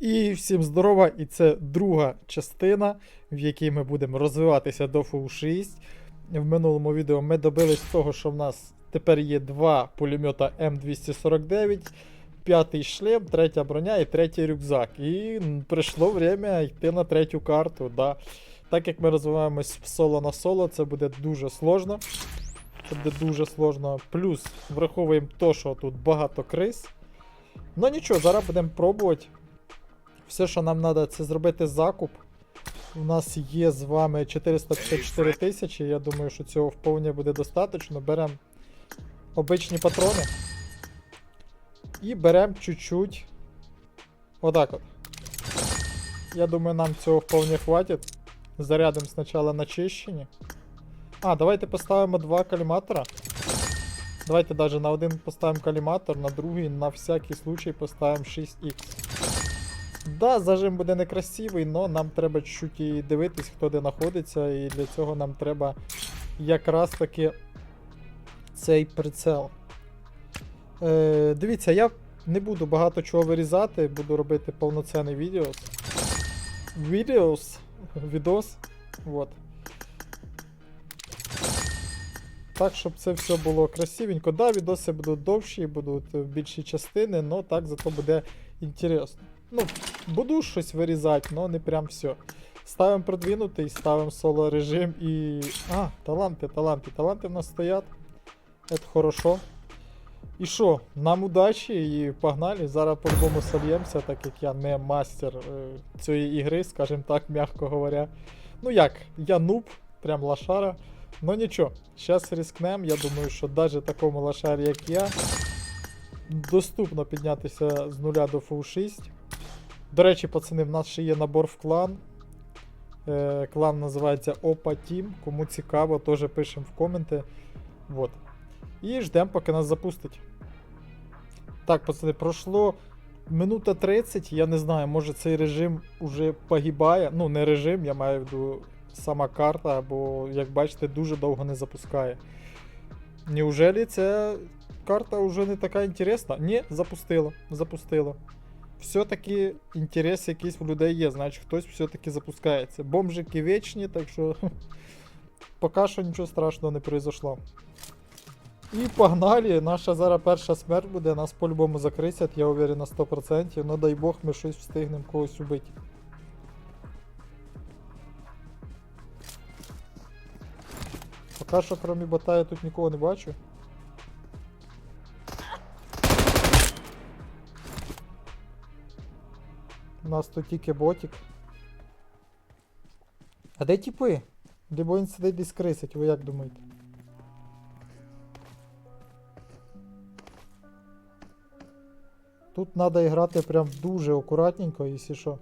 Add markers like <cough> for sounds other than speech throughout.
І всім здорова! І це друга частина, в якій ми будемо розвиватися до фу 6. В минулому відео ми добились того, що в нас тепер є два пулемета М249, п'ятий шлем, третя броня і третій рюкзак. І прийшло время йти на третю карту. Да. Так як ми розвиваємось в соло на соло, це буде дуже сложно. Це буде дуже сложно. Плюс враховуємо то, що тут багато крис. Ну нічого, зараз будемо пробувати. Все, що нам треба, це зробити закуп. У нас є з вами 454 тисячі. Я думаю, що цього вповне буде достатньо. Беремо обичні патрони. І беремо чуть-чуть. Отак от. Я думаю, нам цього вповне хватить. Зарядимо спочатку на чищені. А, давайте поставимо два каліматора. Давайте навіть на один поставимо каліматор, на другий на всякий случай поставимо 6х. Да, зажим буде некрасивий, але нам треба чуть-чуть і дивитись, хто де знаходиться, і для цього нам треба якраз таки цей прицел. Е, дивіться, я не буду багато чого вирізати, буду робити повноцінний відео. Відеос. Відос. Вот. Так, щоб це все було красивенько. Да, відоси будуть довші, будуть більші частини, але так зато буде інтересно. Ну, буду щось вирізати, але не прям все. Ставимо продвинутий, ставимо соло режим і. А, таланти, таланти. Таланти в нас стоять. Це хорошо. І що, нам удачі і погнали. Зараз по-любому сольємося, так як я не мастер е, цієї ігри, скажімо так, м'яко говоря. Ну як, я нуб, прям лошара. Ну нічого, зараз рискнем. Я думаю, що навіть такому лошарі, як я, доступно піднятися з нуля до фу 6. До речі, пацани, в нас ще є набор в клан. Е, клан називається Опа Team. Кому цікаво, теж пишемо в коменти. Вот. І ждемо, поки нас запустить. Так, пацани, пройшло минута 30. Я не знаю, може цей режим уже погибає. Ну, не режим, я маю в виду сама карта, бо, як бачите, дуже довго не запускає. Неужели ця карта вже не така інтересна? Ні, запустило. Запустило. Все-таки інтерес якийсь у людей є, значить хтось все-таки запускається. Бомжики вічні, так що <laughs> поки що нічого страшного не произошло. І погнали! Наша зараз перша смерть буде, нас по-любому закрисять, я уверен на 100%. Ну дай Бог ми щось встигнемо когось убити. Поки що, крім бота, я тут нікого не бачу. У нас тут тільки ботик. А де тіпи? Де бо він сидить десь крисить, ви як думаєте? Тут треба грати прям дуже акуратненько, якщо що.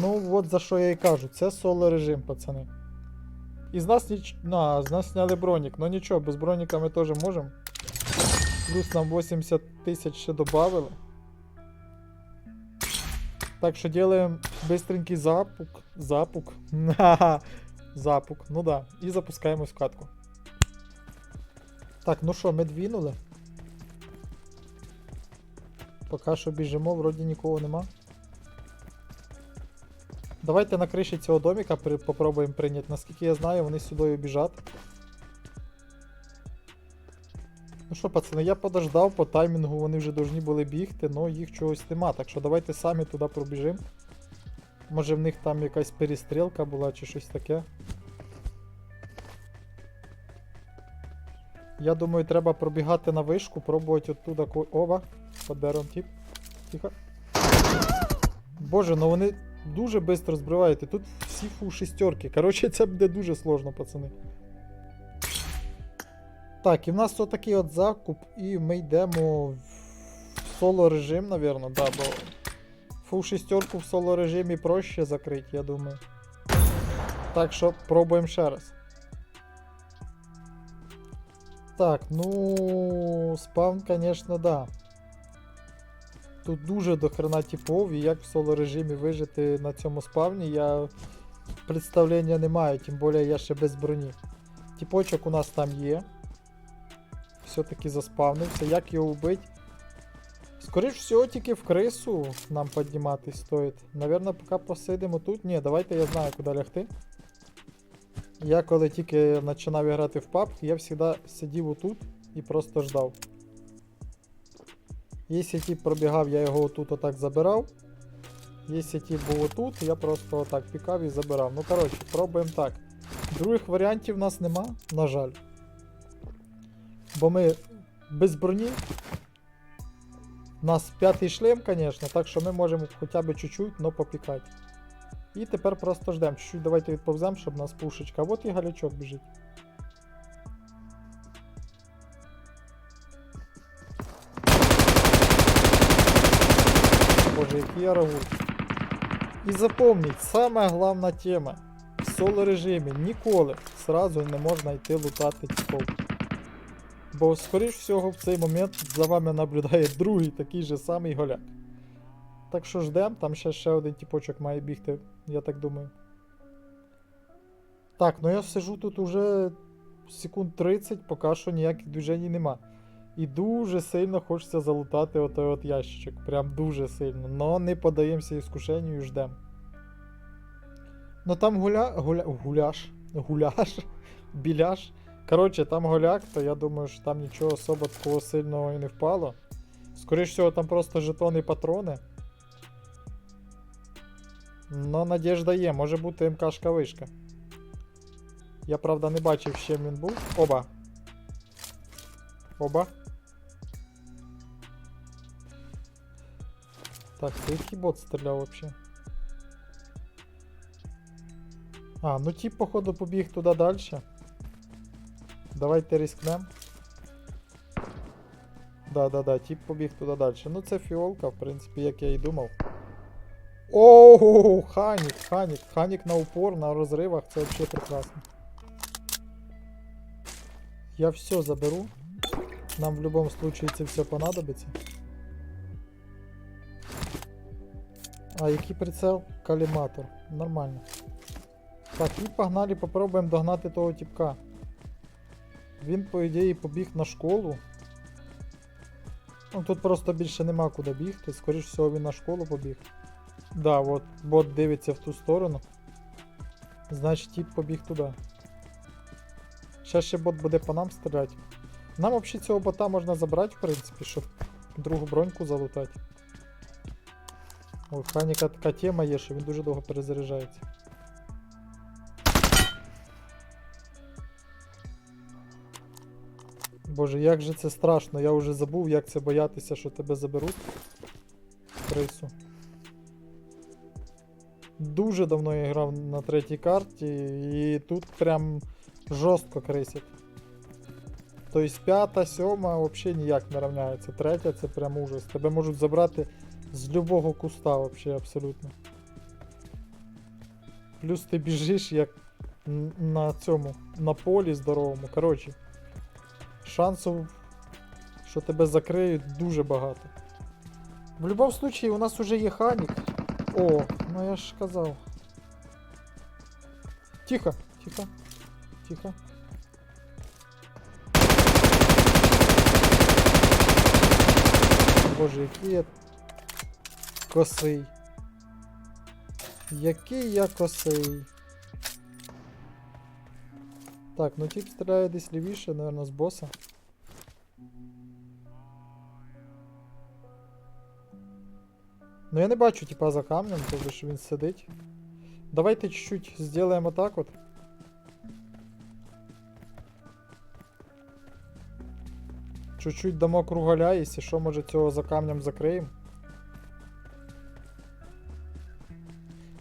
Ну, от за що я і кажу, це соло режим, пацани. І з нас ніч... На, з нас зняли бронік, ну нічого, без броніка ми теж можемо. Плюс нам 80 тисяч ще додали. Так що делаем быстренький запук. Запук. <laughs> Запук. Ну да. І запускаємось в катку. Так, ну що, ми двинули. Поки що біжимо, вроді нікого нема. Давайте на криші цього доміка при- попробуємо прийняти. Наскільки я знаю, вони сюди біжать. Ну що, пацани, я подождав по таймінгу, вони вже повинні були бігти, але їх чогось нема. Так що давайте самі туди пробіжимо. Може в них там якась перестрілка була чи щось таке. Я думаю, треба пробігати на вишку, пробувати оттуда ко. Ова, под деревом тип. Тихо. Боже, ну вони дуже швидко збривають. Тут всі фу шістерки. Коротше, це буде дуже сложно, пацани. Так, і в нас отакий от закуп, і ми йдемо в соло режим, напевно, да, бо фул шістерку в соло режимі проще закрити, я думаю. Так що пробуємо ще раз. Так, ну спавн, звісно, да. Тут дуже дохрена типов, і як в соло режимі вижити на цьому спавні, я представлення не маю, тим більше я ще без броні. Тіпочок у нас там є. Все-таки заспавнився. Як його вбити? Скоріш всього, тільки в крису нам підніматись стоїть. Наверно, поки посидимо тут. Ні, давайте я знаю, куди лягти. Я коли тільки починав грати в PUBG, я завжди сидів отут і просто ждав. Якщо тип пробігав, я його отут отак забирав. Якщо тип був отут, я просто отак пікав і забирав. Ну коротше, пробуємо так. Других варіантів в нас нема, на жаль. Бо ми без броні. У нас п'ятий шлем, звісно, так що ми можемо хоча б чуть-чуть, но попікати. І тепер просто ждемо. Чуть-чуть давайте відповземо, щоб у нас пушечка. От і галячок біжить. Боже, який я рагуль. І запомніть, сама головна тема. В соло режимі ніколи сразу не можна йти лутати типов. Бо, скоріш всього, в цей момент за вами наблюдає другий такий же самий голяк. Так що ждем, там ще ще один тіпочок має бігти, я так думаю. Так, ну я сижу тут уже секунд 30, поки що ніяких движень нема. І дуже сильно хочеться залутати отой от ящичок. Прям дуже сильно. Но не подаємося іскушенню і ждем. Ну там гуля... гуля... гуляш. Гуляш. <laughs> Біляш. Коротше, там голяк, то я думаю, що там нічого особо такого сильного і не впало. Скоріше всього, там просто жетони і патрони. Но надіжда є, може бути МКшка вишка. Я правда не бачив, з чим він був. Оба. Оба. Так, це який бот стріляв вообще? А, ну тип, походу, побіг туди далі. Давайте рискнем. Да-да-да, тип побіг туди далі. Ну це фіолка, в принципі, як я і думав. Оу, ханік, ханік, ханік на упор, на розривах, це взагалі прекрасно. Я все заберу. Нам в будь-якому случае це все понадобиться. А який прицел? Каліматор. Нормально. Так, і погнали, попробуємо догнати того тіпка. Він, по ідеї, побіг на школу. Ну, тут просто більше нема куди бігти. Скоріш всього він на школу побіг. Да, от бот дивиться в ту сторону. Значить, тіп побіг туди. Ще ще бот буде по нам стріляти. Нам взагалі цього бота можна забрати, в принципі, щоб другу броньку залутати. Ой, Ханіка така тема є, що він дуже довго перезаряджається. Боже, як же це страшно, я вже забув, як це боятися, що тебе заберуть. Крису. Дуже давно я грав на третій карті, і тут прям жорстко крисять. Тобто п'ята, сьома взагалі ніяк не рівняється. Третя це прям ужас. Тебе можуть забрати з любого куста вообще абсолютно. Плюс ти біжиш як на цьому, на полі здоровому. Коротше, шансів, що тебе закриють, дуже багато. В будь-якому випадку у нас уже є ханік. О, ну я ж казав. Тихо, тихо, тихо. Боже, який я косий. Який я косий. Так, ну тип стріляє десь лівіше, наверное, з боса. Ну я не бачу типа за камнем, тобто що він сидить. Давайте чуть-чуть сделаємо так от. Чуть-чуть дамо кругаля, якщо що, може цього за камнем закриємо.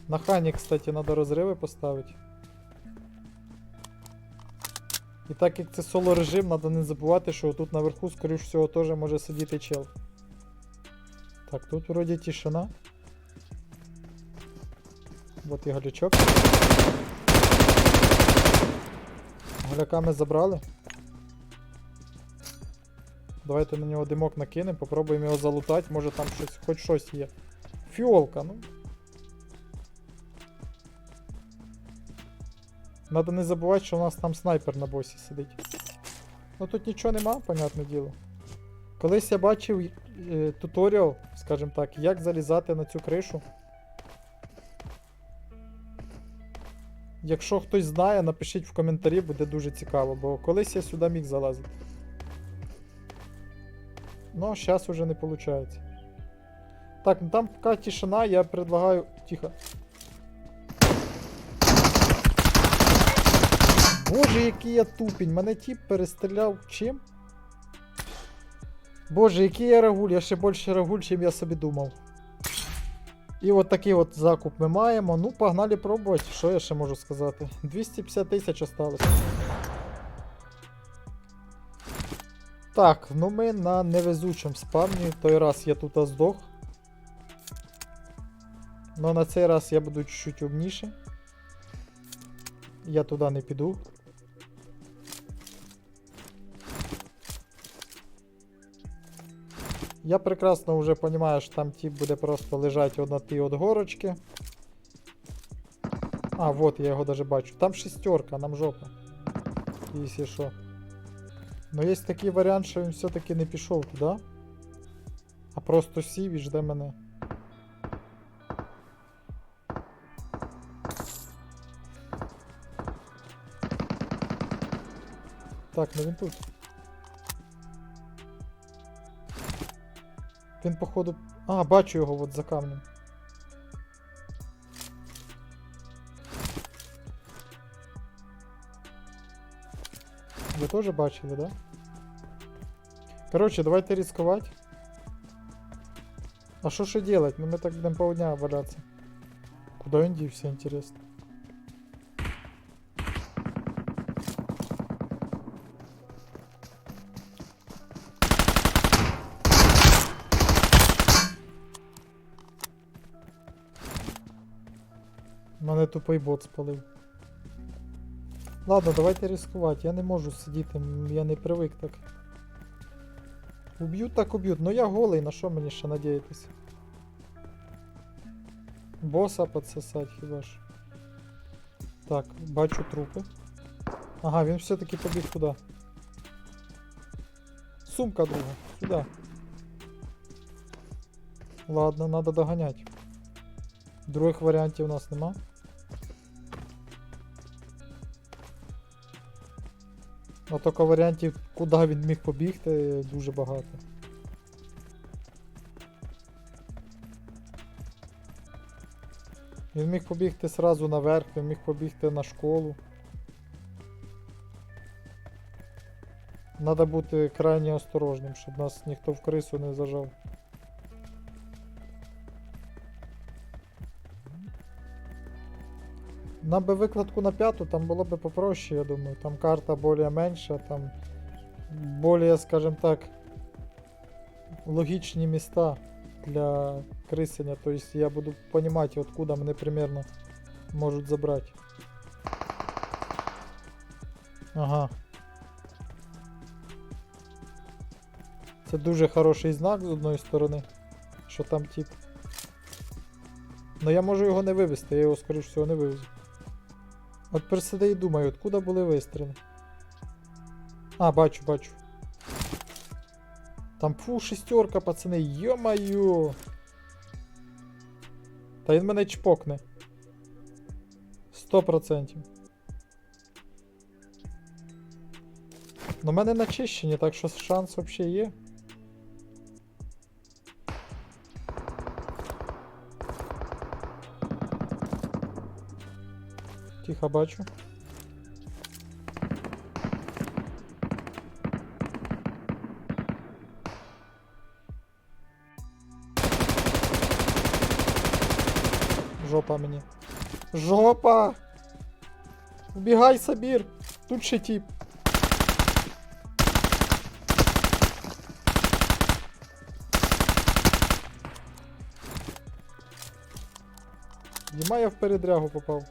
На хані, кстати, треба розриви поставити. І так як це соло режим, треба не забувати, що тут наверху, скоріш всього, теж може сидіти чел. Так, тут вроді тишина. Вот і галячок. Галяка ми забрали. Давайте на нього димок накинемо, попробуємо його залутати, може там щось, хоч щось є. Фіолка, ну. Надо не забувати, що у нас там снайпер на босі сидить. Ну тут нічого нема, понятне діло. Колись я бачив е, туторіал, скажімо так, як залізати на цю кришу. Якщо хтось знає, напишіть в коментарі, буде дуже цікаво, бо колись я сюди міг залазити. Ну, зараз уже не виходить. Так, ну там поки тишина, я предлагаю. Тихо. Боже, який я тупень, мене тіп перестріляв чим? Боже, який я рагуль, я ще більше рагуль, чим я собі думав. І от такий от закуп ми маємо. Ну, погнали пробувати. Що я ще можу сказати? 250 тисяч осталось. Так, ну ми на невезучому спавні. Той раз я тут здох. Но на цей раз я буду чуть-чуть умніше. Я туди не піду. Я прекрасно вже розумію, що там тип буде просто лежати от на тій от горочки. А, вот, я його даже бачу. Там шестерка, нам жопа. Якщо що. Ну є такий варіант, що він все-таки не пішов туди. А просто сів і жде мене. Так, ну він тут. Він, походу. А, бачу його от за камнем. Ви теж бачили, да? Короче, давайте рисковать. А що ще делать? Ну ми так будемо полдня валяться. Куда він дівся, интересно? Тупий бот спалив. Ладно, давайте ризикувати. Я не можу сидіти, я не привик так. Уб'ють так уб'ють. Ну я голий, на що мені ще надіятися? Боса підсосать хіба ж. Так, бачу трупи. Ага, він все-таки побіг туди. Сумка друга, сюди. Ладно, надо доганяти. Других варіантів у нас нема. А тільки варіантів, куди він міг побігти, дуже багато. Він міг побігти сразу наверх, він міг побігти на школу. Треба бути крайне осторожним, щоб нас ніхто в крису не зажав. Нам би викладку на п'яту, там було б попроще, я думаю. Там карта більш менша, там більш, скажімо так, логічні міста для крисення. Тобто я буду розуміти, откуда мене примерно можуть забрати. Ага. Це дуже хороший знак з одної сторони, що там тип. Ну я можу його не вивезти, я його, скоріш всього, не вивезу. От присиди і думаю, откуда були вистріли. А, бачу, бачу. Там фу, шестерка, пацани, йо-моє. Та він мене чпокне. Сто процентів. Ну, мене начищені, так що шанс взагалі є. Тихо бачу. Жопа мені. Жопа! Убігай, Сабір! Тут ще тип. Єма я в передрягу попав.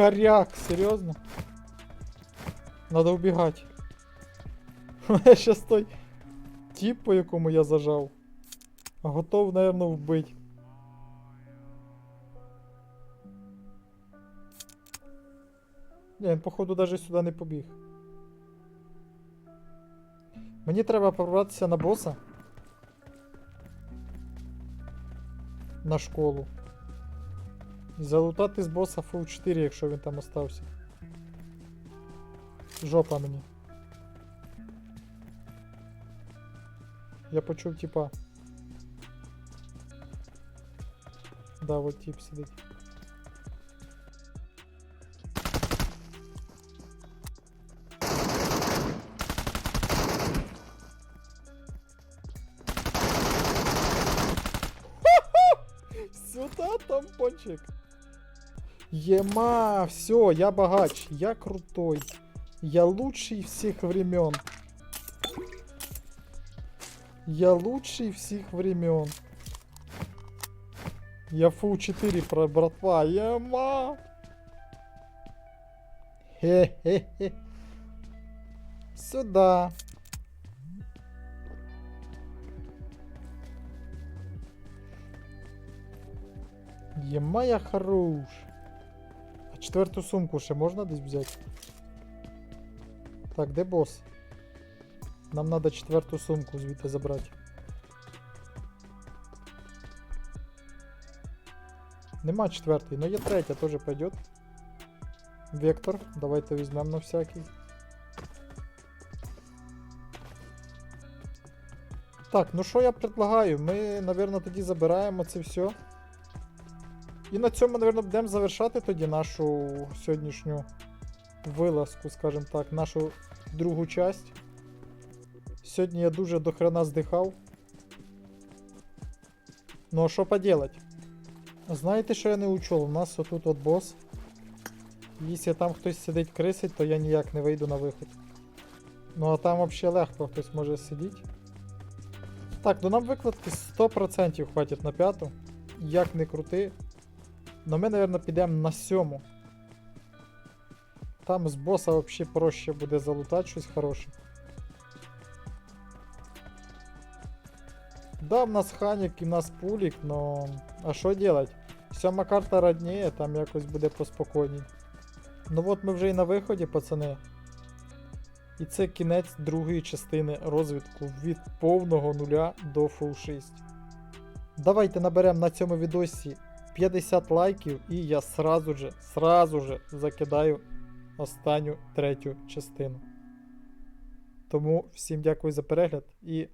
Коряк, серйозно? Надо убігати. <laughs> У мене щас той тип, по якому я зажав. Готов, наверное, вбить. Ні, він, походу, даже сюди не побіг. Мені треба пробратися на боса. На школу. Залутати з боса фул 4, якщо він там остався. Жопа мені. Я почув типа. Да, вот тип сидить. Ема, все, я богач, я крутой. Я лучший всех времен. Я лучший всех времен. Я фу 4 про братва. Ема. Хе-хе-хе. Сюда. Ема я хорош. Четверту сумку ще можна десь взяти? Так, де бос? Нам треба четверту сумку звідти забрати. Нема четвертої, но є третя, теж пойдет. Вектор, давайте візьмемо на всякий. Так, ну що я предлагаю? Ми, напевно, тоді забираємо це все. І на цьому, напевно, будемо завершати тоді нашу сьогоднішню вилазку, скажімо так, нашу другу часть. Сьогодні я дуже до хрена здихав. Ну а що поделать? Знаєте, що я не учел? У нас отут от бос. Якщо там хтось сидить крисить, то я ніяк не вийду на виход. Ну а там взагалі легко хтось може сидіти. Так, ну нам викладки 100% хватить на п'яту. Як не крути. Но ми, мабуть, підемо на сьому. Там з боса взагалі проще буде залутати щось хороше. Да, в нас ханик і в нас пулік, но. А що делать? Сьома карта родніє, там якось буде поспокійній. Ну от ми вже і на виході, пацани. І це кінець другої частини розвідку від повного нуля до full 6. Давайте наберемо на цьому відосі 50 лайків, і я сразу же, сразу же закидаю останню третю частину. Тому всім дякую за перегляд і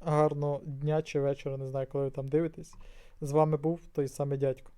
гарного дня чи вечора, не знаю, коли ви там дивитесь. З вами був той самий дядько.